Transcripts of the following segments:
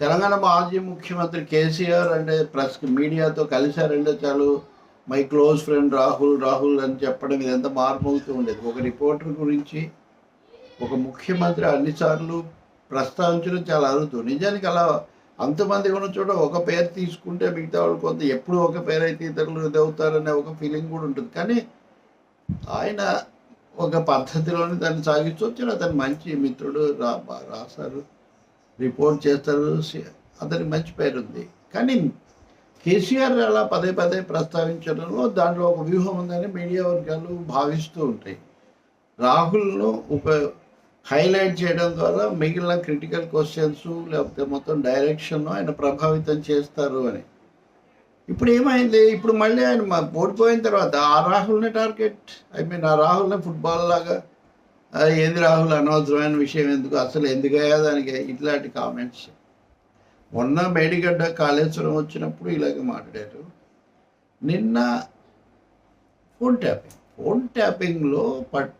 తెలంగాణ మాజీ ముఖ్యమంత్రి కేసీఆర్ అంటే ప్రెస్ మీడియాతో కలిశారంటే చాలు my close friend Rahul Rahul అని చెప్పడం ఇదంతా మారుమోగుతూ ఉండేది. ఒక రిపోర్టర్ గురించి ఒక ముఖ్యమంత్రి అన్నిసార్లు ప్రస్తావించడం చాలా అరుదు. నిజానికి అలా అంతమంది ఉన్న చోట ఒక పేరు తీసుకుంటే మిగతా వాళ్ళు కొంత ఎప్పుడు ఒక పేరు అయితే ఇతరులు ఇదవుతారనే ఒక ఫీలింగ్ కూడా ఉంటుంది. కానీ ఆయన ఒక పద్ధతిలోనే దాన్ని సాగిస్తూ వచ్చారు. అతను మంచి మిత్రుడు రా రాశారు. రిపోర్ట్ చేస్తారు. సి- అతనికి మంచి పేరు ఉంది. కానీ కేసీఆర్ అలా పదే పదే ప్రస్తావించడంలో దాంట్లో ఒక వ్యూహం ఉందని మీడియా వర్గాలు భావిస్తూ ఉంటాయి. రాహుల్ను ఉప హైలైట్ చేయడం ద్వారా మిగిలిన క్రిటికల్ క్వశ్చన్స్ లేకపోతే మొత్తం డైరెక్షన్ను ఆయన ప్రభావితం చేస్తారు అని. ఇప్పుడు ఏమైంది? ఇప్పుడు మళ్ళీ ఆయన ఓడిపోయిన తర్వాత ఆ రాహుల్ని టార్గెట్ ఐ మీన్ ఆ రాహుల్ని ఫుట్బాల్ లాగా అది ఏంది రాహుల్ అనవసరమైన విషయం ఎందుకు? అసలు ఎందుకయ్యా దానికి ఇట్లాంటి కామెంట్స్ మొన్న మేడిగడ్డ కాళేశ్వరం వచ్చినప్పుడు ఇలాగే మాట్లాడారు. నిన్న ఫోన్ ట్యాపింగ్ ఫోన్ ట్యాపింగ్లో పట్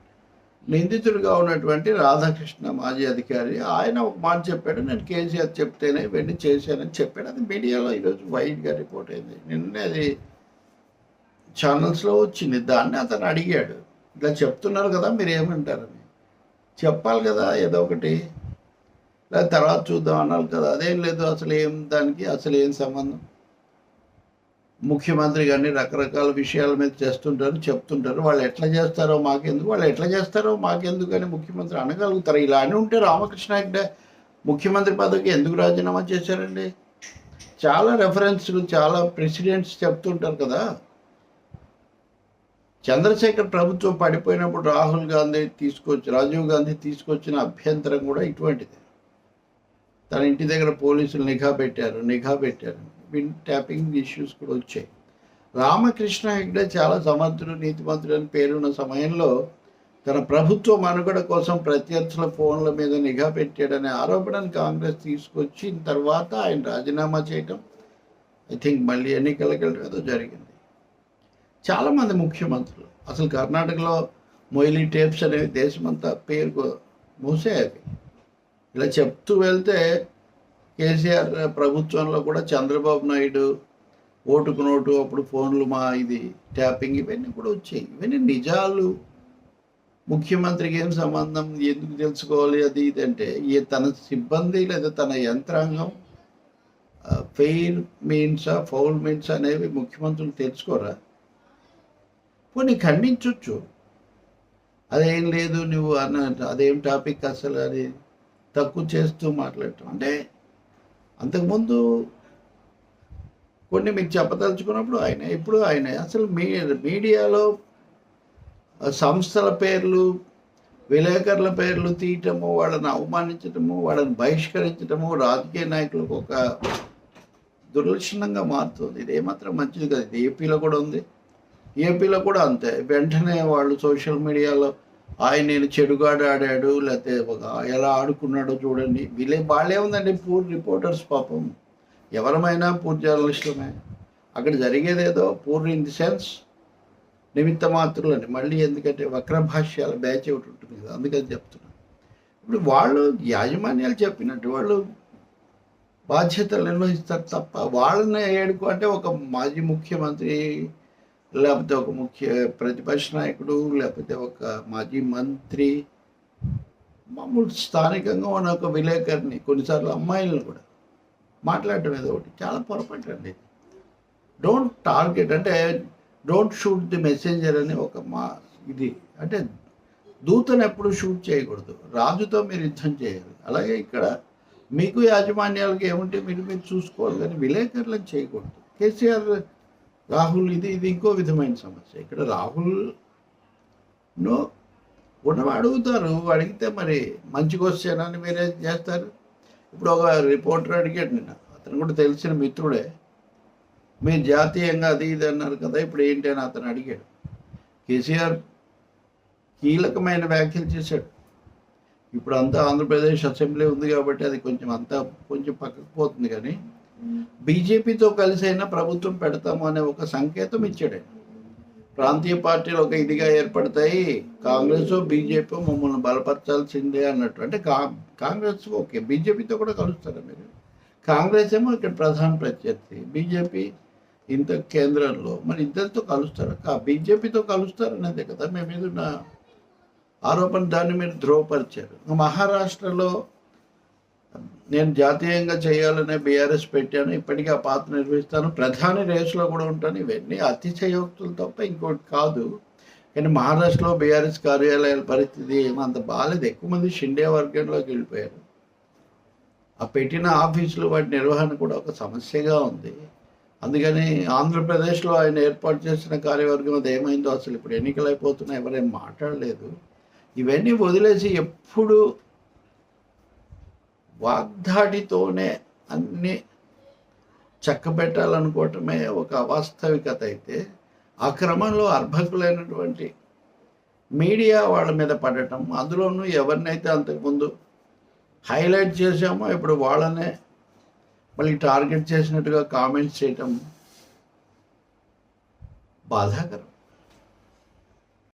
నిందితుడిగా ఉన్నటువంటి రాధాకృష్ణ మాజీ అధికారి ఆయన ఒక మాట చెప్పాడు. నేను కేసీఆర్ చెప్తేనే ఇవన్నీ చేశానని చెప్పాడు. అది మీడియాలో ఈరోజు వైడ్గా రిపోర్ట్ అయింది. నిన్నే అది ఛానల్స్లో వచ్చింది. దాన్ని అతను అడిగాడు. ఇలా చెప్తున్నారు కదా మీరు ఏమంటారని చెప్పాలి కదా ఏదో ఒకటి. లేదా తర్వాత చూద్దాం అన్నారు కదా. అదేం లేదు అసలు ఏం దానికి అసలు ఏం సంబంధం? ముఖ్యమంత్రి కానీ రకరకాల విషయాల మీద చేస్తుంటారు చెప్తుంటారు. వాళ్ళు ఎట్లా చేస్తారో మాకెందుకు? వాళ్ళు ఎట్లా చేస్తారో మాకెందుకు అని ముఖ్యమంత్రి అనగలుగుతారు. ఇలా అని ఉంటే రామకృష్ణ హెగ్డే ముఖ్యమంత్రి పదవికి ఎందుకు రాజీనామా చేశారండి? చాలా రెఫరెన్స్లు చాలా ప్రెసిడెంట్స్ చెప్తుంటారు కదా. చంద్రశేఖర్ ప్రభుత్వం పడిపోయినప్పుడు రాహుల్ గాంధీ తీసుకొచ్చి రాజీవ్ గాంధీ తీసుకొచ్చిన అభ్యంతరం కూడా ఇటువంటిది. తన ఇంటి దగ్గర పోలీసులు నిఘా పెట్టారు నిఘా పెట్టారు. విన్ ట్యాపింగ్ ఇష్యూస్ కూడా వచ్చాయి. రామకృష్ణ హెగ్డే చాలా సమర్థుడు నీతిమంతుడు అని పేరున్న సమయంలో తన ప్రభుత్వ మనుగడ కోసం ప్రత్యర్థుల ఫోన్ల మీద నిఘా పెట్టాడనే ఆరోపణను కాంగ్రెస్ తీసుకొచ్చిన తర్వాత ఆయన రాజీనామా చేయటం ఐ థింక్ మళ్ళీ ఎన్నికలకి ఏదో జరిగింది. చాలామంది ముఖ్యమంత్రులు. అసలు కర్ణాటకలో మొయిలీ టేప్స్ అనేవి దేశమంతా పేరు మూసేవి ఇలా చెప్తూ వెళ్తే కేసీఆర్ ప్రభుత్వంలో కూడా చంద్రబాబు నాయుడు ఓటుకు నోటు అప్పుడు ఫోన్లు మా ఇది ట్యాపింగ్ ఇవన్నీ కూడా వచ్చాయి. ఇవన్నీ నిజాలు. ముఖ్యమంత్రికి ఏం సంబంధం? ఎందుకు తెలుసుకోవాలి? అది ఇది అంటే ఈ తన సిబ్బంది లేదా తన యంత్రాంగం ఫెయిర్ మీన్స్ ఫౌల్ మీన్స్ అనేవి ముఖ్యమంత్రులు తెలుసుకోరా? పోనీ ఖండించవచ్చు అదేం లేదు నువ్వు అన్న అదేం టాపిక్ అసలు అది తక్కువ చేస్తూ మాట్లాడటం. అంటే అంతకుముందు కొన్ని మీకు చెప్పదలుచుకున్నప్పుడు ఆయన ఇప్పుడు ఆయన. అసలు మీ మీడియాలో సంస్థల పేర్లు విలేకరుల పేర్లు తీయటము వాళ్ళని అవమానించటము వాళ్ళని బహిష్కరించటము రాజకీయ నాయకులకు ఒక దుర్లక్షణంగా మారుతుంది. ఇది ఏమాత్రం మంచిది కాదు. ఏపీలో కూడా ఉంది. ఏపీలో కూడా అంతే. వెంటనే వాళ్ళు సోషల్ మీడియాలో ఆయన నేను చెడుగాడు ఆడాడు లేకపోతే ఎలా ఆడుకున్నాడో చూడండి. వీళ్ళే వాళ్ళే ఉందండి పూర్ రిపోర్టర్స్ పాపం. ఎవరమైనా పూర్ జర్నలిస్టులమే. అక్కడ జరిగేదేదో పూర్ ఇన్ ది సెన్స్ నిమిత్త మాత్రులని మళ్ళీ ఎందుకంటే వక్ర భాష్యాల బ్యాచ్ ఒకటి ఉంటుంది కదా అందుకని చెప్తున్నాను. ఇప్పుడు వాళ్ళు యాజమాన్యాలు చెప్పినట్టు వాళ్ళు బాధ్యతలు నిర్వహిస్తారు తప్ప వాళ్ళని ఏడుకు అంటే ఒక మాజీ ముఖ్యమంత్రి లేకపోతే ఒక ముఖ్య ప్రతిపక్ష నాయకుడు లేకపోతే ఒక మాజీ మంత్రి మామూలు స్థానికంగా ఉన్న ఒక విలేకరిని కొన్నిసార్లు అమ్మాయిలను కూడా మాట్లాడటం ఏదో ఒకటి చాలా పొరపాటు అండి డోంట్ టార్గెట్ అంటే డోంట్ షూట్ ది మెసెంజర్ అని ఒక మా ఇది. అంటే దూతను ఎప్పుడు షూట్ చేయకూడదు. రాజుతో మీరు యుద్ధం చేయాలి. అలాగే ఇక్కడ మీకు యాజమాన్యాలకు ఏముంటే మీరు మీరు చూసుకోవాలి కానీ విలేకరులను చేయకూడదు. కేసీఆర్ రాహుల్ ఇది ఇది ఇంకో విధమైన సమస్య. ఇక్కడ రాహుల్ నో అడుగుతారు అడిగితే మరి మంచిగా అని మీరే చేస్తారు. ఇప్పుడు ఒక రిపోర్టర్ అడిగాడు నిన్న అతను కూడా తెలిసిన మిత్రుడే మీరు జాతీయంగా అది ఇది అన్నారు కదా ఇప్పుడు ఏంటి అని అతను అడిగాడు. కేసీఆర్ కీలకమైన వ్యాఖ్యలు చేశాడు. ఇప్పుడు అంతా ఆంధ్రప్రదేశ్ అసెంబ్లీ ఉంది కాబట్టి అది కొంచెం అంతా కొంచెం పక్కకు పోతుంది కానీ బీజేపీతో కలిసైనా ప్రభుత్వం పెడతాము అనే ఒక సంకేతం ఇచ్చాడు ప్రాంతీయ పార్టీలు ఒక ఇదిగా ఏర్పడతాయి కాంగ్రెస్ బీజేపీ మమ్మల్ని బలపరచాల్సిందే అన్నట్టు. అంటే కా కాంగ్రెస్ ఓకే బీజేపీతో కూడా కలుస్తారా మీరు? కాంగ్రెస్ ఏమో ఇక్కడ ప్రధాన ప్రత్యర్థి బీజేపీ ఇంత కేంద్రంలో. మరి ఇద్దరితో కలుస్తారు? బీజేపీతో కలుస్తారనేదే కదా మీ మీద ఆరోపణ దాన్ని మీరు ధ్రువపరిచారు. మహారాష్ట్రలో నేను జాతీయంగా చేయాలనే బీఆర్ఎస్ పెట్టాను ఇప్పటికీ ఆ పాత్ర నిర్వహిస్తాను. ప్రధాని రేసులో కూడా ఉంటాను. ఇవన్నీ అతిశయోక్తులు తప్ప ఇంకోటి కాదు. కానీ మహారాష్ట్రలో బీఆర్ఎస్ కార్యాలయాల పరిస్థితి ఏమంత బాగాలేదు ఎక్కువ మంది షిండే వర్గంలోకి వెళ్ళిపోయారు. ఆ పెట్టిన ఆఫీసులు వాటి నిర్వహణ కూడా ఒక సమస్యగా ఉంది. అందుకని ఆంధ్రప్రదేశ్లో ఆయన ఏర్పాటు చేసిన కార్యవర్గం అది ఏమైందో అసలు ఇప్పుడు ఎన్నికలు అయిపోతున్నా ఎవరేం మాట్లాడలేదు. ఇవన్నీ వదిలేసి ఎప్పుడు వాగ్దాడితోనే అన్ని చక్కబెట్టాలనుకోవటమే ఒక అవాస్తవికత అయితే ఆ క్రమంలో అర్భకులైనటువంటి మీడియా వాళ్ళ మీద పడటం అందులోనూ ఎవరినైతే అంతకుముందు హైలైట్ చేశామో ఇప్పుడు వాళ్ళనే మళ్ళీ టార్గెట్ చేసినట్టుగా కామెంట్స్ చేయటం బాధాకరం.